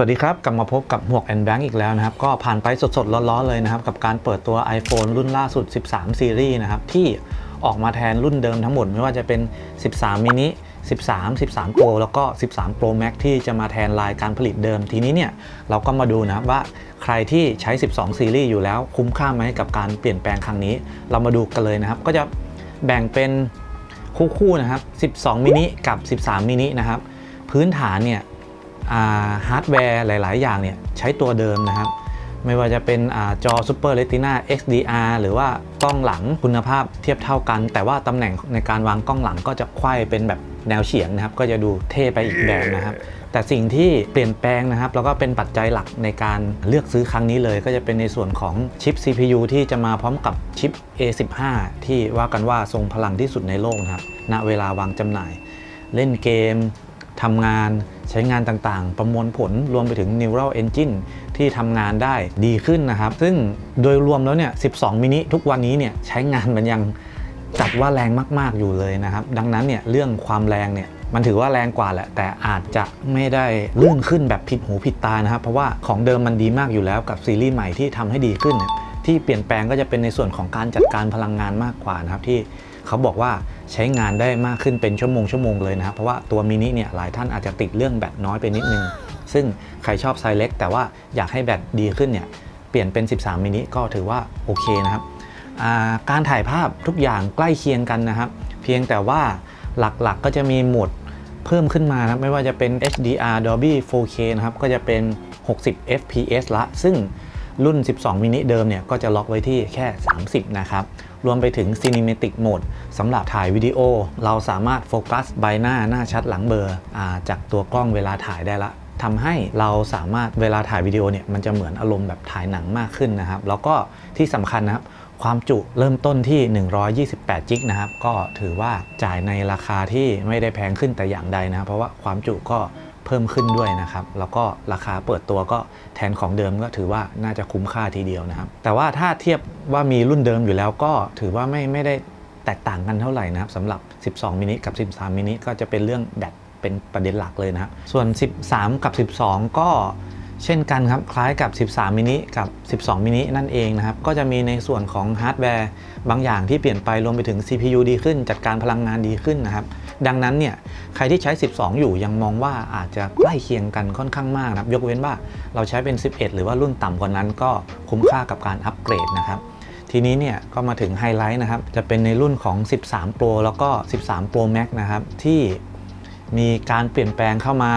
สวัสดีครับ กลับมาพบกับหมวกแอนแบงอีกแล้วนะครับ ก็ผ่านไปสดๆ ร้อนๆ เลยนะครับ กับการเปิดตัว iPhone รุ่นล่าสุด 13 ซีรีส์นะครับ ที่ออกมาแทนรุ่นเดิมทั้งหมด ไม่ว่าจะเป็น 13 mini 13 13 Pro แล้วก็ 13 Pro Max ที่จะมาแทนลายการผลิตเดิมทีนี้เนี่ยเราก็มาดูนะครับว่าใครที่ใช้ 12 ซีรีส์อยู่แล้วคุ้มค่าไหมกับการเปลี่ยนแปลงครั้งนี้ เรามาดูกันเลยนะครับ ก็จะแบ่งเป็นคู่ๆนะครับ 12มินิกับ 13มินินะครับพื้นฐานเนี่ย ฮาร์ดแวร์หลาย ๆ อย่างเนี่ยใช้ตัวเดิมนะครับไม่ว่าจะเป็นอาจอ Super Retina XDR หรือว่ากล้องหลังคุณภาพเทียบเท่ากัน แต่ว่าตำแหน่งในการวางกล้องหลังก็จะไขว้เป็นแบบแนวเฉียงนะครับ ก็จะดูเท่ไปอีกแบบนะครับ แต่สิ่งที่เปลี่ยนแปลงนะครับ แล้วก็เป็นปัจจัยหลักในการเลือกซื้อครั้งนี้เลย ก็จะเป็นในส่วนของชิป CPU ที่จะมาพร้อมกับชิป A15 ที่ว่ากันว่าทรงพลังที่สุดในโลกนะครับณเวลาวางจำหน่าย เล่นเกม ทำงานใช้งานต่างๆ ประมวลผลรวมไปถึง Neural Engine ที่ทำงานได้ดีขึ้นนะครับ ซึ่งโดยรวมแล้วเนี่ย 12 มินิทุกวันนี้เนี่ยใช้งานมันยังจัดว่าแรงมาก ๆ อยู่เลยนะครับ ดังนั้นเนี่ยเรื่องความแรงเนี่ยมันถือว่าแรงกว่าแหละ แต่อาจจะไม่ได้ลื่นขึ้นแบบผิดหูผิดตานะครับ เพราะว่าของเดิมมันดีมากอยู่แล้วกับซีรีส์ใหม่ที่ทำให้ดีขึ้น ที่เปลี่ยนแปลงก็จะเป็นในส่วนของการจัดการพลังงานมากกว่านะครับที่ เขาบอกว่าใช้งานได้มากขึ้นเป็นชั่วโมงชั่วโมงเลยนะครับ เพราะว่าตัวมินิเนี่ยหลายท่านอาจจะติดเรื่องแบตน้อยไปนิดนึง ซึ่งใครชอบไซส์เล็กแต่ว่าอยากให้แบตดีขึ้นเนี่ยเปลี่ยนเป็น 13 มินิก็ถือว่าโอเคนะครับการถ่ายภาพทุกอย่างใกล้เคียงกันนะครับ เพียงแต่ว่าหลักๆก็จะมีโหมดเพิ่มขึ้นมานะครับไม่ว่าจะเป็น HDR Dolby 4K นะครับก็จะเป็น 60 fps ละ ซึ่งรุ่น 12 มินิเดิมเนี่ยก็จะล็อกไว้ที่แค่ 30 นะครับ รวมไปถึง Cinematic Mode สำหรับถ่ายวิดีโอ เราสามารถโฟกัสใบหน้าหน้าชัดหลังเบลออาจากตัวกล้องเวลาถ่ายได้ละทำให้เราสามารถเวลาถ่ายวิดีโอเนี่ยมันจะเหมือนอารมณ์แบบถ่ายหนังมากขึ้นนะครับ แล้วก็ที่สำคัญนะครับความจุเริ่มต้นที่ 128 จิกนะครับ ก็ถือว่าจ่ายในราคาที่ไม่ได้แพงขึ้นแต่อย่างใดนะ เพราะว่าความจุก็ เพิ่มขึ้นด้วยนะครับ แล้วก็ราคาเปิดตัวก็แทนของเดิมก็ถือว่าน่าจะคุ้มค่าทีเดียวนะครับ แต่ว่าถ้าเทียบว่ามีรุ่นเดิมอยู่แล้วก็ถือว่าไม่ไม่ได้แตกต่างกันเท่าไหร่นะครับสำหรับ 12 มินิกับ 13 มินิก็จะเป็นเรื่องแบตเป็นประเด็นหลักเลยนะครับ ส่วน 13 กับ 12 ก็เช่นกันครับ คล้ายกับ 13 มินิกับ 12 มินินั่นเองนะครับ ก็จะมีในส่วนของฮาร์ดแวร์บางอย่างที่เปลี่ยนไปรวมไปถึง CPU ดีขึ้น จัดการพลังงานดีขึ้นนะครับ ดังนั้นเนี่ยใครที่ใช้ 12 อยู่ยังมองว่าอาจจะใกล้เคียงกันค่อนข้างมากนะครับยกเว้นว่าเราใช้เป็น 11 หรือว่ารุ่นต่ำกว่านั้นก็คุ้มค่ากับการอัปเกรดนะครับทีนี้เนี่ยก็มาถึงไฮไลท์นะครับ จะเป็นในรุ่นของ 13 Pro แล้วก็ 13 Pro Max นะครับ ที่มีการเปลี่ยนแปลงเข้ามา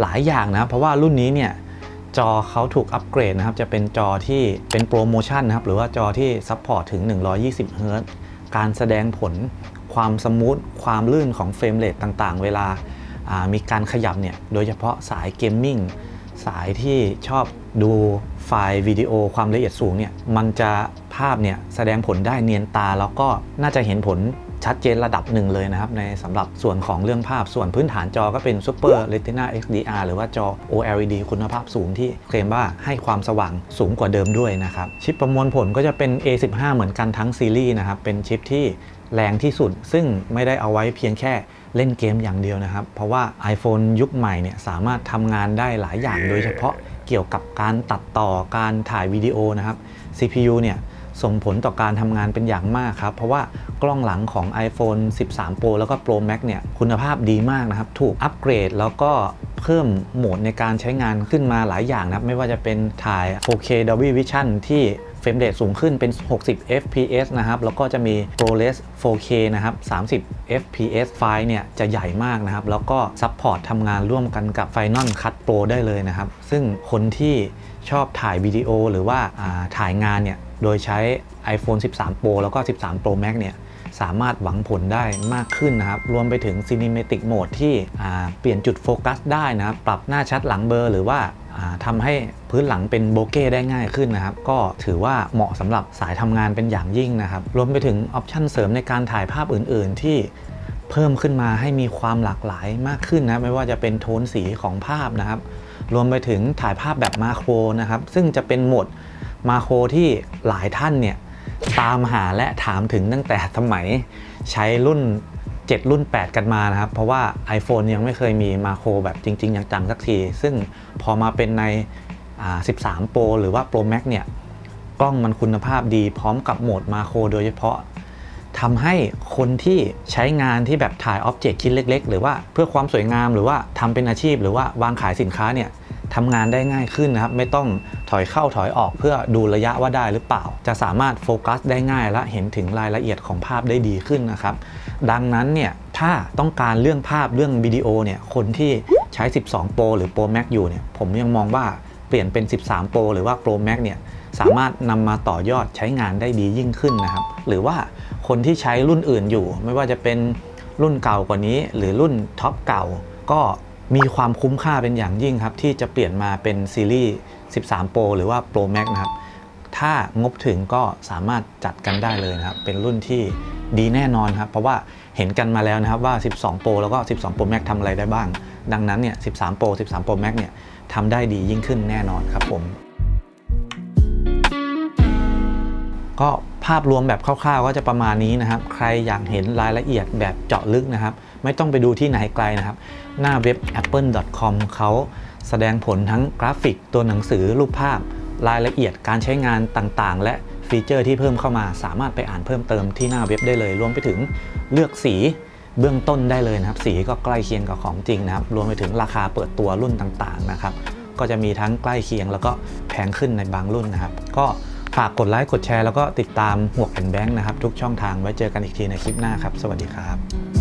หลายอย่างนะครับ เพราะว่ารุ่นนี้เนี่ยจอเขาถูกอัปเกรดนะครับ จะเป็นจอที่เป็นโปรโมชั่นนะครับ หรือว่าจอที่ซัพพอร์ตถึง 120เฮิรตการแสดงผล ความสมูทความลื่นของเฟรมเรทต่างๆ เวลามีการขยับเนี่ยโดยเฉพาะสายเกมมิ่งสายที่ชอบดูไฟล์วิดีโอความละเอียดสูงเนี่ยมันจะภาพเนี่ยแสดงผลได้เนียนตา แล้วก็น่าจะเห็นผลชัดเจนระดับหนึ่งเลยนะครับ ในสำหรับส่วนของเรื่องภาพส่วนพื้นฐานจอก็เป็น Super Retina XDR หรือว่าจอ OLED คุณภาพสูงที่เคลมว่าให้ความสว่างสูงกว่าเดิมด้วยนะครับ ชิปประมวลผลก็จะเป็น A15 เหมือนกันทั้งซีรีส์นะครับ เป็นชิปที่ แรงที่สุด ซึ่งไม่ได้เอาไว้เพียงแค่เล่นเกมอย่างเดียวนะครับ เพราะว่า iPhone ยุคใหม่เนี่ยสามารถทำงานได้หลายอย่าง โดยเฉพาะเกี่ยวกับการตัดต่อการถ่ายวิดีโอนะครับ CPU เนี่ยส่งผลต่อการทำงานเป็นอย่างมากครับ เพราะว่ากล้องหลังของ iPhone 13 Pro แล้วก็ Pro Max เนี่ยคุณภาพดีมากนะครับ ถูกอัปเกรดแล้วก็เพิ่มโหมดในการใช้งานขึ้นมาหลายอย่างนะครับ ไม่ว่าจะเป็นถ่าย 4K Dolby Vision ที่ เฟรมเรทสูงขึ้นเป็น 60 fps นะครับ แล้วก็จะมี ProRes 4K นะครับ 30 fps ไฟล์เนี่ยจะใหญ่มากนะครับ แล้วก็ซัพพอร์ตทำงานร่วมกันกับ Final Cut Pro ได้เลยนะครับ ซึ่งคนที่ชอบถ่ายวิดีโอหรือว่าาถ่ายงานเนี่ย โดยใช้ iPhone 13 Pro แล้วก็ 13 Pro Max เนี่ยสามารถหวังผลได้มากขึ้นนะครับ รวมไปถึง Cinematic Mode ที่เปลี่ยนจุดโฟกัสได้นะครับ ปรับหน้าชัดหลังเบลอหรือว่า อ่าทำให้พื้นหลังเป็นโบเก้ได้ง่ายขึ้นนะครับ ก็ถือว่าเหมาะสำหรับสายทำงานเป็นอย่างยิ่งนะครับ รวมไปถึงออปชันเสริมในการถ่ายภาพอื่น ๆ ที่เพิ่มขึ้นมาให้มีความหลากหลายมากขึ้นนะไม่ว่าจะเป็นโทนสีของภาพนะครับ รวมไปถึงถ่ายภาพแบบมาโครนะครับ ซึ่งจะเป็นโหมดมาโครที่หลายท่านเนี่ยตามหาและถามถึงตั้งแต่สมัยใช้รุ่น 7 รุ่น 8 กันมานะครับ เพราะว่า iPhone ยังไม่เคยมีมาโครแบบจริง ๆ อย่างจังสักที ซึ่งพอมาเป็นใน 13 Pro หรือว่า Pro Max เนี่ย กล้องมันคุณภาพดีพร้อมกับโหมดมาโครโดยเฉพาะทำให้คนที่ใช้งานที่แบบถ่ายอ็อบเจกต์ชิ้นเล็ก ๆ หรือว่าเพื่อความสวยงามหรือว่าทำเป็นอาชีพ หรือว่าวางขายสินค้าเนี่ยทำงานได้ง่ายขึ้นนะครับ ไม่ต้องถอยเข้าถอยออกเพื่อดูระยะว่าได้หรือเปล่า จะสามารถโฟกัสได้ง่ายและเห็นถึงรายละเอียดของภาพได้ดีขึ้นนะครับ ดังนั้นเนี่ยถ้าต้องการเรื่องภาพเรื่องวิดีโอเนี่ยคนที่ใช้ 12 Pro หรือ Pro Max อยู่เนี่ยผมยังมองว่าเปลี่ยนเป็น 13 Pro หรือว่า Pro Max เนี่ยสามารถนำมาต่อยอดใช้งานได้ดียิ่งขึ้นนะครับ หรือว่าคนที่ใช้รุ่นอื่นอยู่ ไม่ว่าจะเป็นรุ่นเก่ากว่านี้ หรือรุ่นท็อปเก่า ก็มีความคุ้มค่าเป็นอย่างยิ่งครับ ที่จะเปลี่ยนมาเป็นซีรีส์ 13 Pro หรือว่า Pro Max นะครับ ถ้างบถึงก็สามารถจัดกันได้เลยนะครับ เป็นรุ่นที่ ดีแน่นอนครับ เพราะว่าเห็นกันมาแล้วนะครับว่า 12 Pro แล้วก็ 12 Pro Max ทำอะไรได้บ้าง ดังนั้นเนี่ย 13 Pro 13 Pro Max เนี่ยทำได้ดียิ่งขึ้นแน่นอนครับผม ก็ภาพรวมแบบคร่าวๆ ก็จะประมาณนี้นะครับ ใครอยากเห็นรายละเอียดแบบเจาะลึกนะครับ ไม่ต้องไปดูที่ไหนไกลนะครับ หน้าเว็บ apple.com เขาแสดงผลทั้งกราฟิกตัวหนังสือรูปภาพรายละเอียดการใช้งานต่างๆ และ ฟีเจอร์ที่เพิ่มเข้ามาสามารถไปอ่านเพิ่มเติมที่หน้าเว็บได้เลย รวมไปถึงเลือกสีเบื้องต้นได้เลยนะครับ สีก็ใกล้เคียงกับของจริงนะครับ รวมไปถึงราคาเปิดตัวรุ่นต่างๆนะครับ ก็จะมีทั้งใกล้เคียงแล้วก็แพงขึ้นในบางรุ่นนะครับ ก็ฝากกดไลค์กดแชร์แล้วก็ติดตามหวกแอนแบงค์นะครับ ทุกช่องทางไว้เจอกันอีกทีในคลิปหน้าครับ สวัสดีครับ